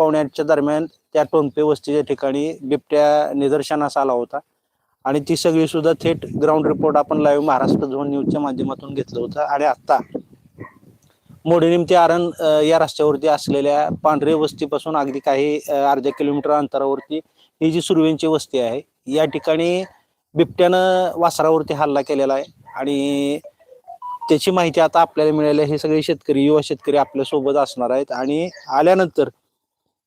पावणे दरम्यान त्या टोनपे वस्तीच्या ठिकाणी बिबट्या निदर्शनास आला होता. आणि ती सगळी सुद्धा थेट ग्राउंड रिपोर्ट आपण लाईव्ह महाराष्ट्र झोन न्यूजच्या माध्यमातून घेतलं होतं. आणि आत्ता मोडीनिम ते आरण या रस्त्यावरती असलेल्या पांढरे वस्तीपासून अगदी काही अर्ध्या किलोमीटर अंतरावरती ही जी सुरवेंची वस्ती आहे या ठिकाणी बिबट्यानं वासरावरती हल्ला केलेला आहे. आणि त्याची माहिती आता आपल्याला मिळाली आहे. हे सगळे शेतकरी युवा शेतकरी आपल्यासोबत असणार आहेत. आणि आल्यानंतर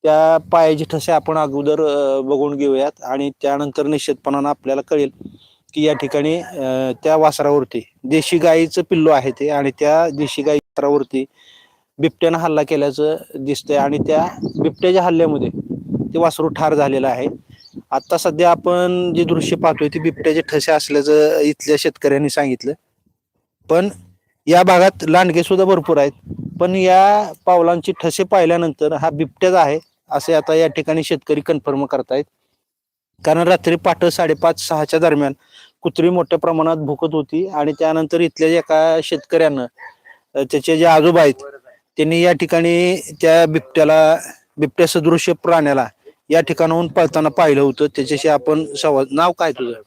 त्या पायाचे ठसे आपण अगोदर बघून घेऊयात. आणि त्यानंतर निश्चितपणानं आपल्याला कळेल की या ठिकाणी त्या वासरावरती देशी गाईचं पिल्लू आहे ते. आणि त्या देशी गाई वासरावरती बिबट्यानं हल्ला केल्याचं दिसतंय. आणि त्या बिबट्याच्या हल्ल्यामध्ये ते वासरू ठार झालेलं आहे. आता सध्या आपण जे दृश्य पाहतोय ते बिबट्याचे ठसे असल्याचं इथल्या शेतकऱ्यांनी सांगितलं. पण या भागात लांडगे सुद्धा भरपूर आहेत. पण या पावलांची ठसे पाहिल्यानंतर हा बिबट्याच आहे. असे आता या ठिकाणी शेतकरी कन्फर्म करतायत. कारण रात्री पाठ साडेपाच सहाच्या दरम्यान कुत्री मोठ्या प्रमाणात भुकत होती आणि त्यानंतर इथल्या एका शेतकऱ्यानं त्याचे जे आजोबा आहेत त्यांनी या ठिकाणी त्या बिबट्याला बिबट्या सदृश्य प्राण्याला या ठिकाणाहून पळताना पाहिलं होतं. त्याच्याशी आपण संवाद नाव काय तुझं?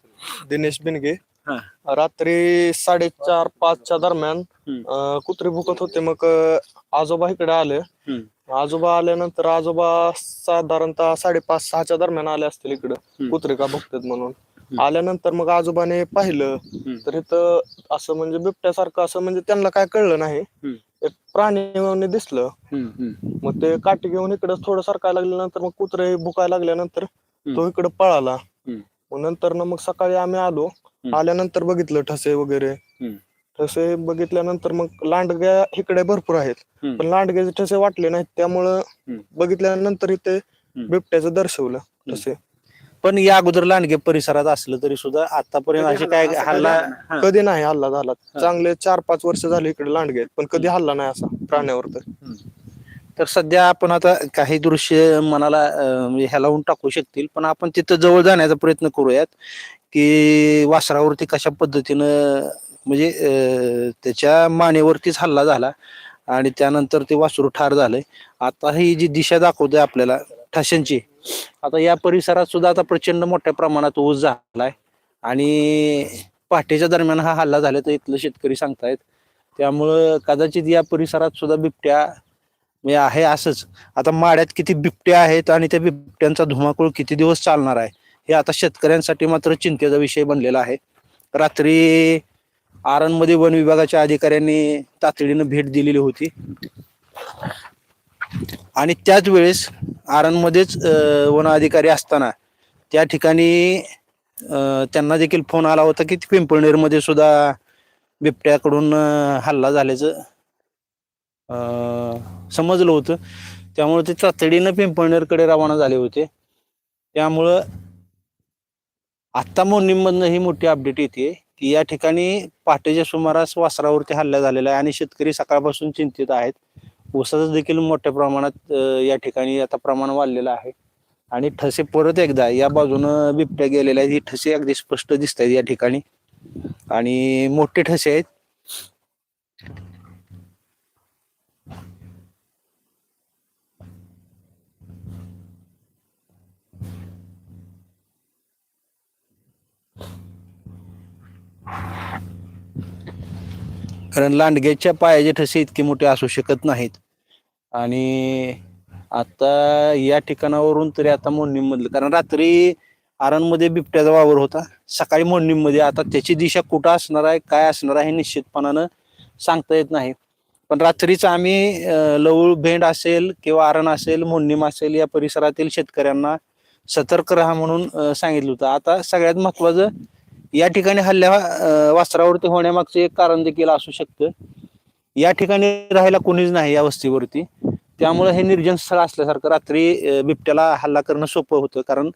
दिनेश बिनगे. रात्री साडेचार पाचच्या दरम्यान कुत्रे भुकत होते. मग आजोबा इकडे आले. आजोबा आल्यानंतर आजोबा साधारणतः साडेपाच सहाच्या दरम्यान आले असतील इकडं. हम्म. कुत्रे का भुकतात म्हणून. आल्यानंतर मग आजोबाने पाहिलं तर इथं असं म्हणजे बिबट्यासारखं असं म्हणजे त्यांना काय कळलं नाही. एक प्राणी दिसलं. मग ते काठी घेऊन इकडे थोडं सरकायला लागल्यानंतर मग कुत्रे भुकायला लागल्यानंतर तो इकडे पळाला. मग नंतर ना मग सकाळी आम्ही आलो. आल्यानंतर बघितलं ठसे वगैरे. ठसे बघितल्यानंतर मग लांडग्या इकडे भरपूर आहेत. हम्म. पण लांडग्याचे ठसे वाटले नाहीत त्यामुळं हम्म. बघितल्यानंतर इथे बिबट्याचं दर्शवलं ठसे. पण या अगोदर लांडगे परिसरात असलं तरी सुद्धा आतापर्यंत असे काय हल्ला हा. कधी नाही हल्ला झाला. चांगले चार पाच वर्ष झाले इकडे लांडगे आहेत पण कधी हल्ला नाही असा प्राण्यावर तर. तर सध्या आपण आता काही दृश्य मनाला अं, म्हणजे ह्यालावून टाकू शकतील पण आपण तिथं जवळ जाण्याचा प्रयत्न करूयात की वासरावरती कशा पद्धतीनं म्हणजे त्याच्या मानेवरतीच हल्ला झाला आणि त्यानंतर ते वासरू ठार झालंय आता ही जी दिशा दाखवते आपल्याला ठाशांची आता या परिसरात सुद्धा आता प्रचंड मोठ्या प्रमाणात ऊस झालाय आणि पहाटेच्या दरम्यान हा हल्ला झाला तर इथलं शेतकरी सांगतायत. त्यामुळं कदाचित या परिसरात सुद्धा बिबट्या म्हणजे आहे असंच. आता माड्यात किती बिबट्या आहेत आणि त्या बिबट्यांचा धुमाकूळ किती दिवस चालणार आहे हे आता शेतकऱ्यांसाठी मात्र चिंतेचा विषय बनलेला आहे. रात्री आरणमध्ये वन विभागाच्या अधिकाऱ्यांनी तातडीनं भेट दिलेली होती. आणि त्याच वेळेस आरणमध्येच वन अधिकारी असताना त्या ठिकाणी त्यांना देखील फोन आला होता की पिंपळनेरमध्ये सुद्धा बिबट्याकडून हल्ला झाल्याचं समजलं होतं. त्यामुळे ते तातडीनं पिंपळनेरकडे रवाना झाले होते. त्यामुळं आत्ता मोर्निंगमधनं ही मोठी अपडेट येते. की या ठिकाणी पहाटेच्या सुमारास वासरावरती हल्ला झालेला आहे आणि शेतकरी सकाळपासून चिंतित आहेत. ऊसाचं देखील मोठ्या प्रमाणात या ठिकाणी आता प्रमाण वाढलेलं आहे. आणि ठसे परत एकदा या बाजूनं बिबट्या गेलेल्या आहेत. ही ठसे अगदी स्पष्ट दिसत आहेत या ठिकाणी. आणि मोठे ठसे आहेत. कारण लांडग्याच्या पायाचे ठसे इतके मोठे असू शकत नाहीत. आणि आता या ठिकाणावरून तरी आता मोडणीमधलं कारण रात्री आरणमध्ये बिबट्याचा वावर होता. सकाळी मोडणीमध्ये आता त्याची दिशा कुठं असणार आहे काय असणार आहे हे निश्चितपणानं सांगता येत नाही. पण रात्रीच आम्ही लवूळ लवळ भेंड असेल किंवा आरण असेल मोडणीम असेल या परिसरातील शेतकऱ्यांना सतर्क राहा म्हणून सांगितलं होतं. आता सगळ्यात महत्वाचं या ठिकाणी हल्ल्या अं, वासरावरती होण्यामागचं एक कारण देखील असू शकतं. या ठिकाणी राहायला कोणीच नाही या वस्तीवरती. त्यामुळे हे निर्जन स्थळ असल्यासारखं रात्री बिबट्याला हल्ला करणं सोपं होतं. कारण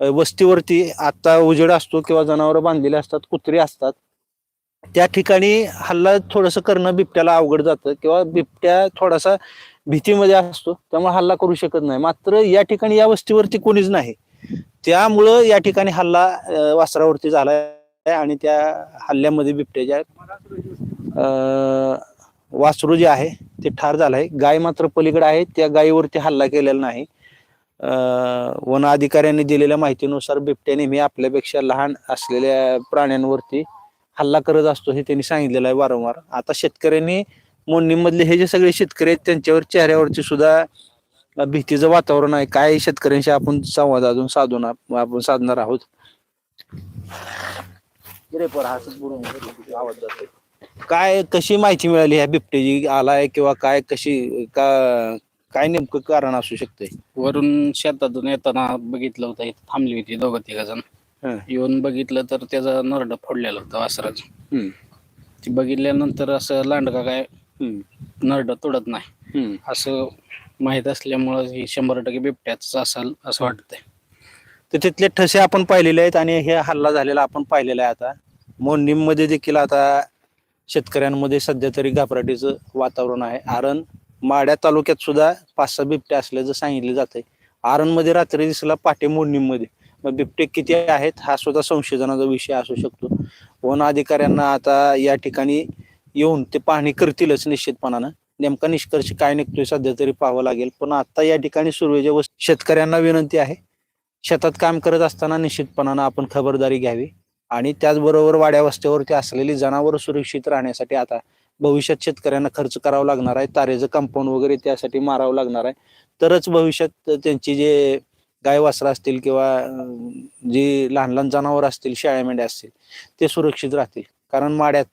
वस्तीवरती आता उजेड असतो किंवा जनावरं बांधलेली असतात कुत्री असतात. त्या ठिकाणी हल्ला थोडंसं करणं बिबट्याला अवघड जातं किंवा बिबट्या थोडासा भीतीमध्ये असतो. त्यामुळे हल्ला करू शकत नाही. मात्र या ठिकाणी या वस्तीवरती कोणीच नाही. त्यामुळं या ठिकाणी हल्ला अं, वासरावरती झालाय आणि त्या हल्ल्यामध्ये बिबट्याच्या वासरू जे आहे ते ठार झालंय. गाय मात्र पलीकडे आहे त्या गायीवरती हल्ला केलेला नाही. वन अधिकाऱ्यांनी दिलेल्या माहितीनुसार बिबट्या नेहमी आपल्यापेक्षा लहान असलेल्या प्राण्यांवरती हल्ला करत असतो हे त्यांनी सांगितलेलं आहे वारंवार. आता शेतकऱ्यांनी मोडणीमधले हे जे सगळे शेतकरी आहेत त्यांच्यावर चेहऱ्यावरती सुद्धा भीतीचं वातावरण आहे. काय शेतकऱ्यांशी आपण संवाद अजून साधून आप- आपण साधणार आहोत? आवाज जातोय. काय कशी माहिती मिळाली ह्या बिबट्याची? आलाय किंवा काय कशी का काय नेमकं कारण असू शकतंय? वरून शेतातून येताना बघितलं होतं इथं थांबली होती दोघं तिघ जण. हं. येऊन बघितलं तर त्याचा नरड फोडलेला होता वासराच. ती बघितल्यानंतर असं लांडगा काय हम्म, नरड तोडत नाही. असं माहीत असल्यामुळं ही शंभर टक्के बिबट्याच असाल असं वाटतंय. तर तिथले ठसे आपण पाहिलेले आहेत आणि हे हल्ला झालेला आपण पाहिलेला आहे आता. मोडणीमध्ये देखील आता शेतकऱ्यांमध्ये सध्या तरी घाबराटीचं वातावरण आहे. आरण माड्या तालुक्यात सुद्धा पाच सहा बिबट्या असल्याचं सांगितलं जात आहे आरणमध्ये रात्री दिसला पाटे मोडणीमध्ये मग बिबटे किती आहेत हा सुद्धा संशोधनाचा विषय असू शकतो. वन अधिकाऱ्यांना आता या ठिकाणी येऊन ते पाहणी करतीलच निश्चितपणानं. नेमका निष्कर्ष काय निघतोय सध्या तरी पाहावं लागेल. पण आता या ठिकाणी सुरवेच्या व शेतकऱ्यांना विनंती आहे शेतात काम करत असताना निश्चितपणानं आपण खबरदारी घ्यावी आणि त्याचबरोबर वाड्या वस्त्यावरती असलेली जनावर सुरक्षित राहण्यासाठी आता भविष्यात शेतकऱ्यांना खर्च करावा लागणार आहे तारेचं कंपाऊंड वगैरे त्यासाठी मारावं लागणार आहे. तरच भविष्यात त्यांची जे गाय वासरं असतील किंवा जी लहान लहान जनावर असतील शेळ्या मेंढ्या असतील ते सुरक्षित राहतील. कारण माड्यात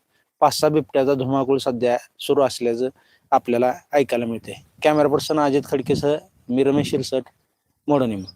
पाच सहा बिबट्याचा धुमाकूळ सध्या सुरू असल्याचं आपल्याला ऐकायला मिळते कॅमेरा पर्सन अजित खडकेसह मी रमेश शिरसट मोडोनिमा.